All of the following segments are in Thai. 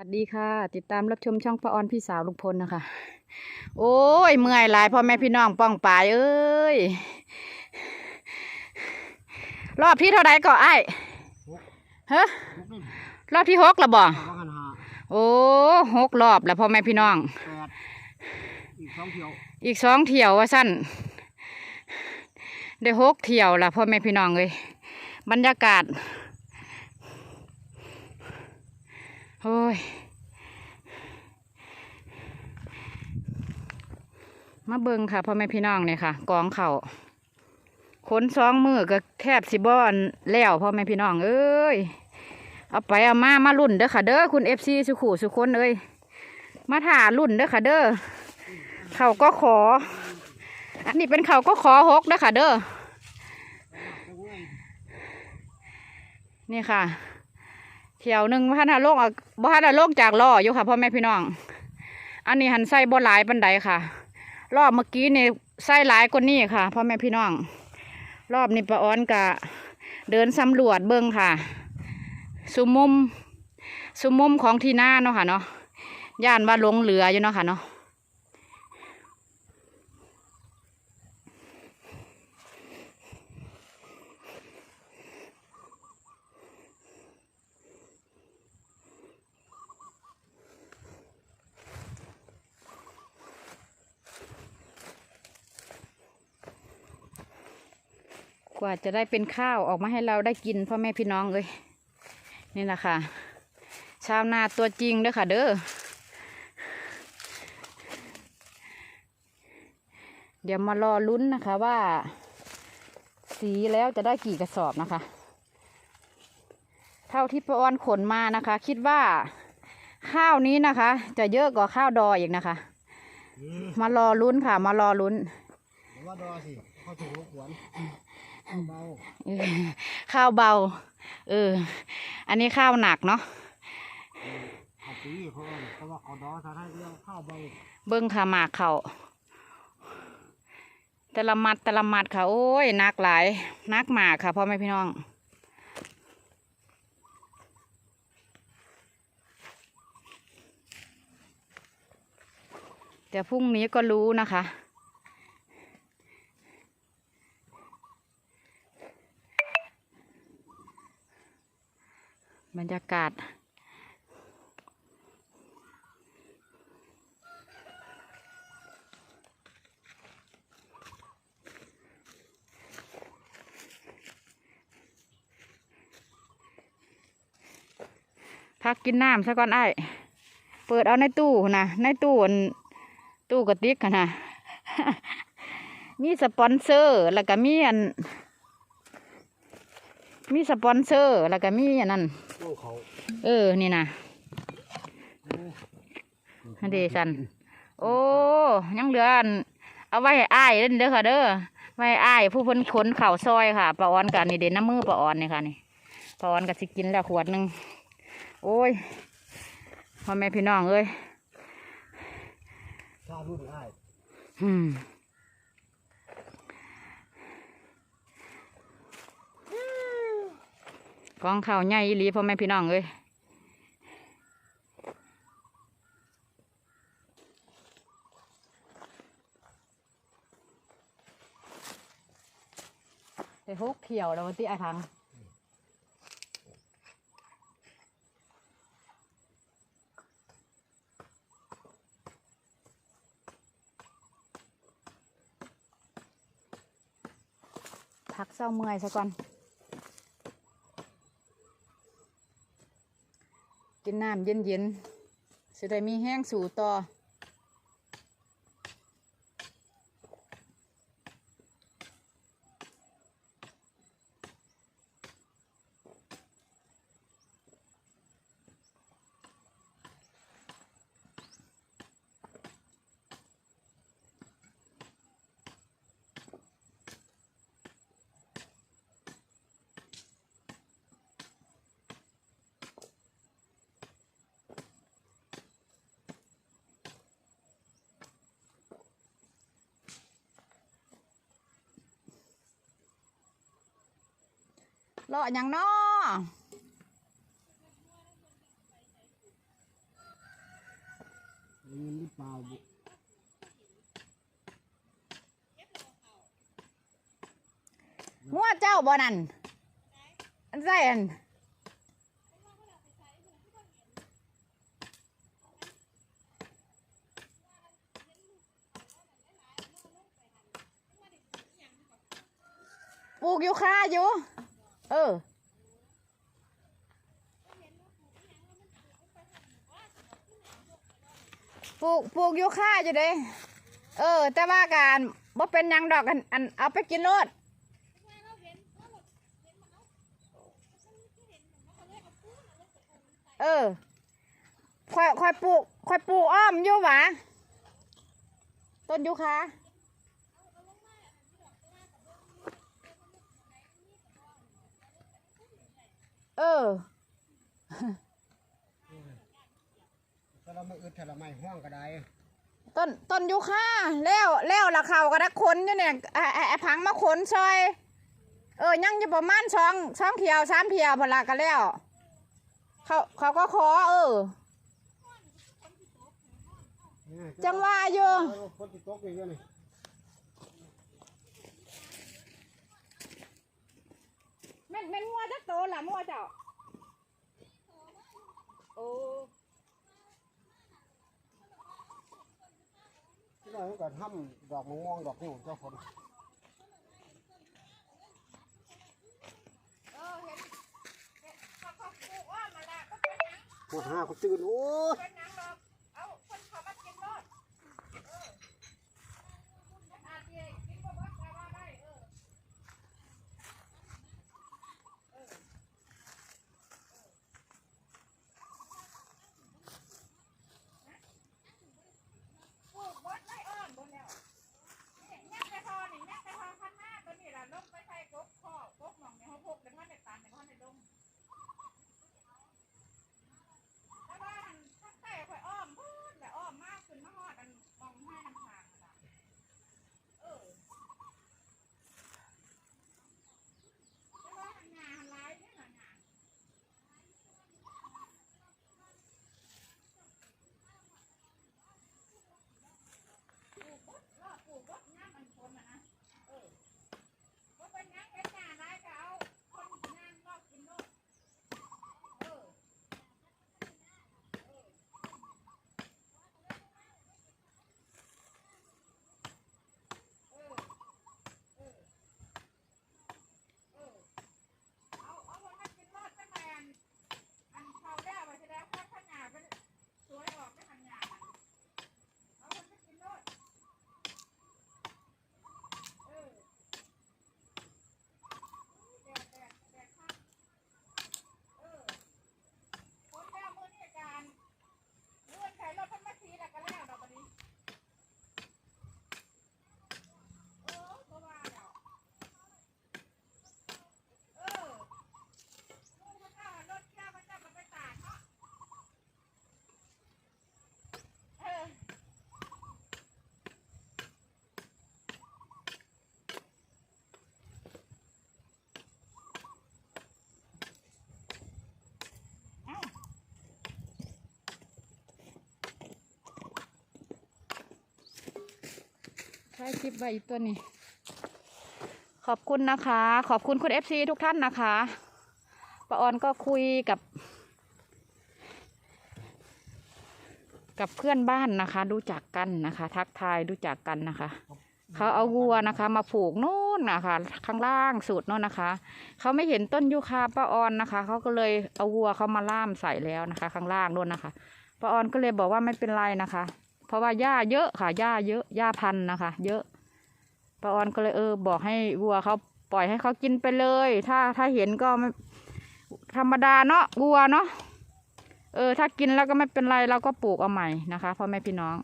สวัสดีค่ะ ติดตามรับชมช่องป้าออนพี่สาวลุงพลนะคะ โอ้ย เมื่อยหลายพ่อแม่พี่น้องป้องปายเอ้ย รอบที่เท่าไรก็ไอ้ายเฮ้รอบที่หกและบ่สองพันห้าโอ้หกรอบแล้วพ่อแม่พี่น้องแปดอีกสองเที่ยวอีกสองเที่ยวว่าสั้นได้หกเที่ยวละพ่อแม่พี่น้องเลยบรรยากาศ โอ้ย มาเบิงค่ะพ่อแม่พี่น้องเนี่ยค่ะ กองเขาขนสองมือก็แทบสิบอนแล้วพ่อแม่พี่น้อง เอ้ย เอาไปเอามามารุ่นเด้อค่ะเด้อคุณเอฟซีสุขุสุคนเอ้ยมาถ่ารุ่นเด้อค่ะเด้อเขาก็ขอ อันนี้เป็นเขาก็ขอหกนะคะเด้อนี่ค่ะ เที่ยวหนึ่งพันาโลกบ้านาโลกจากล่ออยู่ค่ะพ่อแม่พี่น้อง อันนี้หันไส้บ่หลายปันใดค่ะรอบเมื่อกี้นี่ไส้หลายกว่านี้ค่ะพ่อแม่พี่น้อง รอบนี้ปะอ้อนกะเดินสำรวจเบิ้งค่ะสุมมุมสุมมุมของทีหน้าเนาะค่ะเนาะย่านว่าหลงเหลืออยู่เนาะค่ะเนาะ กว่าจะได้เป็นข้าวออกมาให้เราได้กินพ่อแม่พี่น้องเลยนี่แหละค่ะ ชาวนาตัวจริงเด้อค่ะ เด้อเดี๋ยวมารอลุ้นนะคะว่า สีแล้วจะได้กี่กระสอบนะคะ เท่าที่ป้าออนขนมานะคะ คิดว่าข้าวนี้นะคะ จะเยอะกว่าข้าวดอยอีกนะคะ มารอลุ้นค่ะ มารอลุ้นหรือว่าดอสิเขาถูกรบกวน เบาเออข้าวเบา เออ อันนี้ข้าวหนักเนาะขับปีเขาเอิ้นเขาว่าเขาดอถ้าให้เรื่องข้าวเบาเบิ้งขาหมากเขาแต่ละมัดแต่ละมัดค่ะ โอ้ยหนักหลายหนักหมากค่ะพ่อแม่พี่น้องเดี๋ยวพรุ่งนี้ก็รู้นะคะ รยากาศ พักกินน้ำซะก่อนไอ้เปิดเอาในตู้นะในตู้ตู้กระติกนะมีสปอนเซอร์แล้วก็มีอันมีสปอนเซอร์แล้วก็มีอันนั้น โอ้เขาเออ นี่นะฮันเดซัน โอ้ ยังเหลืออันเอาไว้ให้อ้ายเล่นเด้อค่ะ เด้อ ไว้ให้อ้ายผู้เพ้นขนเข่าวซอยค่ะปลาออนกันนี่เด่นน้ำมือปลาออนนี่ค่ะนี่ปลาออนก็สิกินแล้วขวดหนึ่งโอ้ยพ่อแม่พี่น้องเอ้ยถ้ารุ่นอ้าย อืม กองข่าวใหญ่อีหลีพ่อแม่พี่น้องเอ้ยไปฮกเขียวแล้ววันที่ไอ้พังพักเศร้าเมื่อยซะก่อน กินน้ำเย็นๆสิได้มีแห้งสู่ต่อ เลาะหยังน้อได้ยินหรือเปล่าบุงัวเจ้าบ่นั่นอันใส่อันปลูกอยู่ค่าอยู่ เออ ปลูกปลูกยูค่าอยู่เด้ เออ แต่ว่าการบ่เป็นยังดอกอันอันเอาไปกินโลดเออค่อยค่อยปลูกค่อยปลูกอ้อมอยู่หวะต้นยูคา เออถ้าเราไม่อึดถ้าเราไม่ห้องก็ได้ต้นต้นยูคาแล้วแล้วละเขาก็ได้ขนอยู่เนี่ยไอ้ไอ้ไอ้พังมาขนซอย เออยังอยู่ประมาณสองสองเที่ยวสามเที่ยวพนละกันแล้ว เขาเขาก็ขอเออ จังว่าอยู่เออคนที่ตกนี่เยอะนี่ แม่นแม่นงัวจักโตล่ะงัวเจ้า โอ้ที่เราก็ทำดอกมะม่วงดอกนี่เจ้าคนเออเห็นเห็นเขาเขาปลูกอ้อมมาละก็เป็นหยังปวดห้าก็ตื่นโอ้ยเป็นหยัง ใช้คลิปไว้อีกตัวนี้ ขอบคุณนะคะ ขอบคุณคุณเอฟซีทุกท่านนะคะป้าออนก็คุยกับ กับเพื่อนบ้านนะคะ รู้จักกันนะคะ ทักทายรู้จักกันนะคะ เขาเอาวัวนะคะ มาผูกโน่นนะคะ ข้างล่างสุดโน่นนะคะ เขาไม่เห็นต้นยูคาป้าออนนะคะ เขาก็เลยเอาวัวเขามาล่ามใส่แล้วนะคะ ข้างล่างโน่นนะคะป้าออนก็เลยบอกว่าไม่เป็นไรนะคะ เพราะว่าหญ้าเยอะค่ะหญ้าเยอะหญ้าพันธุ์นะคะ เยอะป้าออนก็เลยเออ บอกให้วัวเขาปล่อยให้เขากินไปเลย ถ้าถ้าเห็นก็ไม่ธรรมดาเนาะวัวเนาะเออ ถ้ากินแล้วก็ไม่เป็นไรเราก็ปลูกเอาใหม่นะคะพ่อแม่พี่น้อง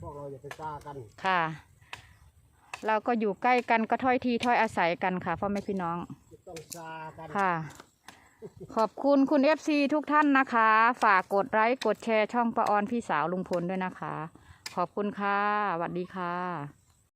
พวกเราอย่าไปจ้ากันค่ะ เราก็อยู่ใกล้กันก็ถ้อยทีถ้อยอาศัยกันค่ะพ่อแม่พี่น้องไม่ต้องจ้ากัน ค่ะ ขอบคุณคุณเอฟซีทุกท่านนะคะ ฝากกดไลค์กดแชร์ช่องประออนพี่สาวลุงพลด้วยนะคะ ขอบคุณค่ะสวัสดีค่ะ